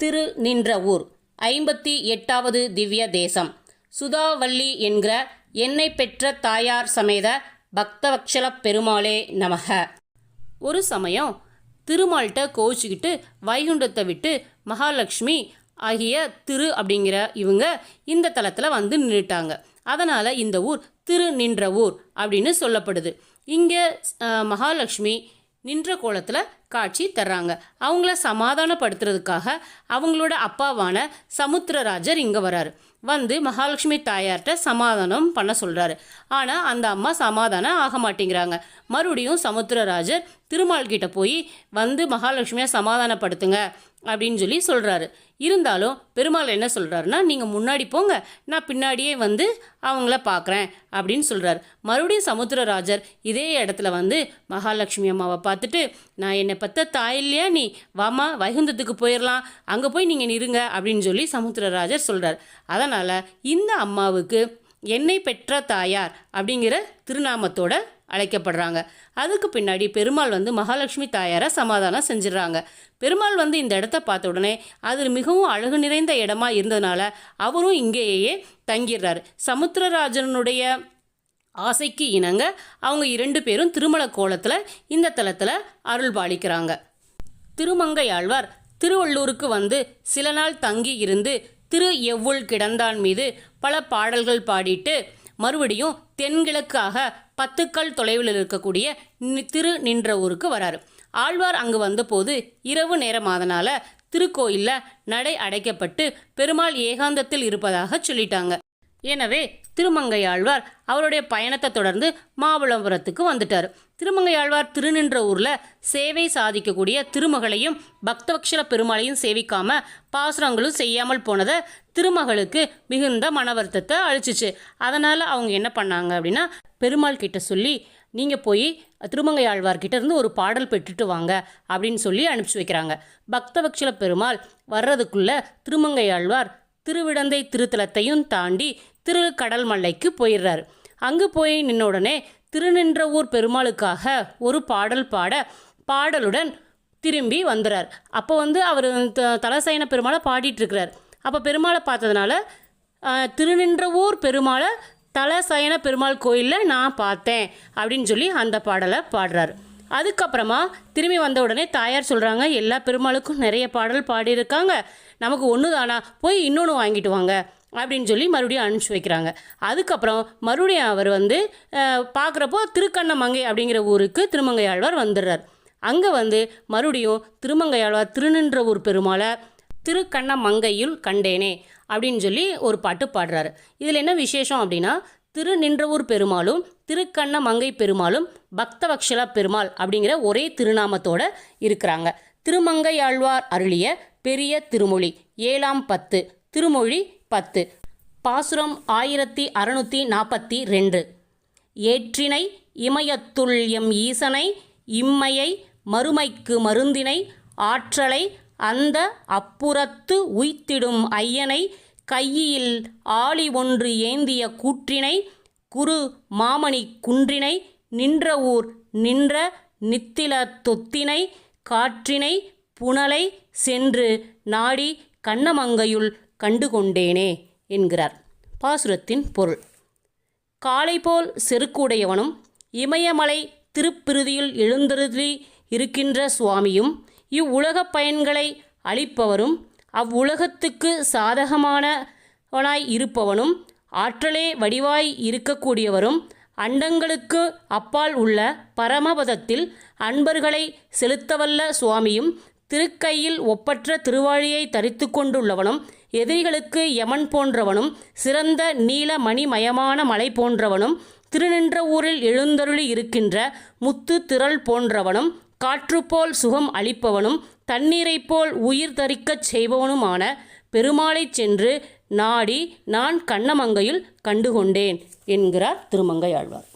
திரு நின்ற ஊர். ஐம்பத்தி எட்டாவது திவ்ய தேசம். சுதாவல்லி என்கிற என்னை பெற்ற தாயார் சமேத பக்தவக்ஷல பெருமாளே நமக. ஒரு சமயம் திருமால்கிட்ட கோவிச்சுக்கிட்டு வைகுண்டத்தை விட்டு மகாலட்சுமி ஆகிய திரு அப்படிங்கிற இவங்க இந்த தலத்தில் வந்து நின்றுட்டாங்க அதனால் இந்த ஊர் திரு நின்ற ஊர் அப்படின்னு சொல்லப்படுது. இங்கே மகாலட்சுமி நின்ற கோலத்தில் காட்சி தர்றாங்க. அவங்கள சமாதானப்படுத்துறதுக்காக அவங்களோட அப்பாவான சமுத்திரராஜர் இங்கே வராரு வந்து மகாலட்சுமி தாயார்கிட்ட சமாதானம் பண்ண சொல்கிறாரு ஆனால் அந்த அம்மா சமாதானம் ஆக மாட்டேங்கிறாங்க. மறுபடியும் சமுத்திரராஜர் திருமால் கிட்ட போய் வந்து மகாலட்சுமியை சமாதானப்படுத்துங்க. அப்படின்னு சொல்லி சொல்கிறாரு இருந்தாலும் பெருமாள் என்ன சொல்கிறாருன்னா நீங்கள் முன்னாடி போங்க நான் பின்னாடியே வந்து அவங்கள பார்க்குறேன் அப்படின்னு சொல்கிறார் மறுபடியும் சமுத்திரராஜர் இதே இடத்துல வந்து மகாலட்சுமி அம்மாவை பார்த்துட்டு நான் என்னை பற்ற தாய் இல்லையா நீ? வாமா வைகுந்தத்துக்கு போயிடலாம் அங்கே போய் நீங்கள் இருங்க அப்படின்னு சொல்லி சமுத்திரராஜர் சொல்கிறார் அதனால் இந்த அம்மாவுக்கு என்னை பெற்ற தாயார் அப்படிங்கிற திருநாமத்தோட அழைக்கப்படுறாங்க. அதுக்கு பின்னாடி பெருமாள் வந்து மகாலட்சுமி தாயாரை சமாதானம் செஞ்சிடறாங்க. பெருமாள் வந்து இந்த இடத்த பார்த்த உடனே அது மிகவும் அழகு நிறைந்த இடமா இருந்ததுனால அவரும் இங்கேயே தங்கிடுறாரு. சமுத்திரராஜனுடைய ஆசைக்கு இணங்க அவங்க இரண்டு பேரும் திருமல கோலத்தில் இந்த தலத்தில் அருள் பாலிக்கிறாங்க. திருமங்கையாழ்வார் திருவள்ளூருக்கு வந்து சில நாள் தங்கி இருந்து திரு எவ்வுள் கிடந்தான் மீது பல பாடல்கள் பாடிட்டு மறுபடியும் தென்கிழக்காக பத்துக்கள் தொலைவில் இருக்கக்கூடிய திரு நின்ற ஊருக்கு வராரு. ஆழ்வார் அங்கு வந்தபோது இரவு நேரமாதனால திருக்கோயிலில் நடை அடைக்கப்பட்டு பெருமாள் ஏகாந்தத்தில் இருப்பதாக சொல்லிட்டாங்க. எனவே திருமங்கையாழ்வார் அவருடைய பயணத்தை தொடர்ந்து மாமல்லபுரத்துக்கு வந்துட்டார். திருமங்கையாழ்வார் திருநின்ற ஊரில் சேவை சாதிக்கக்கூடிய திருமகளையும் பக்தவக்ஷல பெருமாளையும் சேவிக்காம பாசுரங்களும் செய்யாமல் போனதை திருமகளுக்கு மிகுந்த மன வருத்தத்தை அழிச்சிச்சு அதனால் அவங்க என்ன பண்ணாங்க அப்படின்னா பெருமாள் கிட்ட சொல்லி நீங்கள் போய் திருமங்கையாழ்வார்கிட்ட இருந்து ஒரு பாடல் பெற்றுட்டு வாங்க அப்படின்னு சொல்லி அனுப்பிச்சி வைக்கிறாங்க. பக்தவக்ஷல பெருமாள் வர்றதுக்குள்ளே திருமங்கையாழ்வார் திருவிடந்தை திருத்தலத்தையும் தாண்டி திரு கடல் மல்லைக்கு போயிடுறாரு. அங்கே போய் நின்ன உடனே திருநின்ற ஊர் பெருமாளுக்காக ஒரு பாடல் பாட பாடலுடன் திரும்பி வந்துறார். அப்போ வந்து அவர் தலசைன பெருமாளை பாடிட்டுருக்கிறார் அப்போ பெருமாளை பார்த்ததுனால திருநின்ற ஊர் பெருமாளை தலசயன பெருமாள் கோயிலில் நான் பார்த்தேன் அப்படின்னு சொல்லி அந்த பாடலை பாடுறாரு. அதுக்கப்புறமா திரும்பி வந்த உடனே தாயார் சொல்கிறாங்க எல்லா பெருமாளுக்கும் நிறைய பாடல் பாடியிருக்காங்க. நமக்கு ஒன்று தானா போய் இன்னொன்று வாங்கிட்டு வாங்க. அப்படின்னு சொல்லி மறுபடியும் அனுப்பிச்சி வைக்கிறாங்க. அதுக்கப்புறம் மறுபடியும் அவர் வந்து பார்க்குறப்போ திருக்கண்ணமங்கை அப்படிங்கிற ஊருக்கு திருமங்கையாழ்வார் வந்துடுறார். அங்கே வந்து மறுபடியும் திருமங்கையாழ்வார் திருநின்ற ஊர் பெருமாளை திருக்கண்ணமங்கையுள் கண்டேனே அப்படின்னு சொல்லி ஒரு பாட்டு பாடுறாரு. இதில் என்ன விசேஷம் அப்படின்னா திரு நின்றவூர் பெருமாளும் திருக்கண்ண மங்கை பெருமாளும் பக்தவக்ஷல பெருமாள் அப்படிங்கிற ஒரே திருநாமத்தோட இருக்கிறாங்க. திருமங்கையாழ்வார் அருளிய பெரிய திருமொழி ஏழாம் பத்து திருமொழி பத்து. பாசுரம் ஆயிரத்தி அறுநூற்றி நாற்பத்தி ரெண்டு. ஏற்றினை இமயத்துள் எம் ஈசனை இம்மையை மறுமைக்கு மருந்தினை ஆற்றலை அந்த அப்புறத்து உய்த்திடும் ஐயனை கையில் ஆளி ஒன்று ஏந்திய கூற்றினை குரு மாமணி குன்றினை நின்ற ஊர் நின்ற நித்தில தொத்தினை காற்றினை புனலை சென்று நாடி கண்ணமங்கையுள் கண்டுகொண்டேனே என்கிறார். பாசுரத்தின் பொருள். காலை போல் செருக்குடையவனும் இமயமலை திருப்பிருதியில் எழுந்தருளி இருக்கின்ற சுவாமியும் இவ்வுலகப் பயன்களை அளிப்பவரும் அவ்வுலகத்துக்கு சாதகமானவனாய் இருப்பவனும் ஆற்றலே வடிவாய் இருக்கக்கூடியவரும் அண்டங்களுக்கு அப்பால் உள்ள பரமபதத்தில் அன்பர்களை செலுத்தவல்ல சுவாமியும் திருக்கையில் ஒப்பற்ற திருவாழியை தரித்து கொண்டுள்ளவனும் எதிரிகளுக்கு யமன் போன்றவனும் சிறந்த நீல மணிமயமான மலை போன்றவனும் திருநின்ற ஊரில் எழுந்தருளி இருக்கின்ற முத்து திரள் போன்றவனும் காற்றுப்போல் சுகம் அளிப்பவனும் தண்ணீரைப் போல் உயிர் தரிக்கச் செய்பவனுமான பெருமாளைச் சென்று நாடி நான் கண்ணமங்கையில் கண்டுகொண்டேன் என்கிறார் திருமங்கை ஆழ்வார்